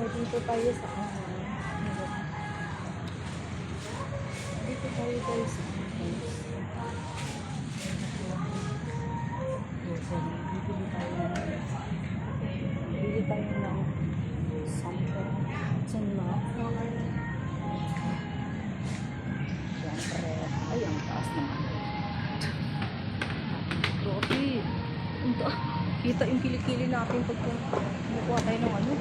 So, dito tayo sa ano. Dito tayo guys. guys. So, bibili tayo ng bibili tayo ng something. Saan na? Siyempre. Ay, ang taas naman. Grabe. Ang ta- Kita yung kilikili natin pag kumukuha tayo ng ano.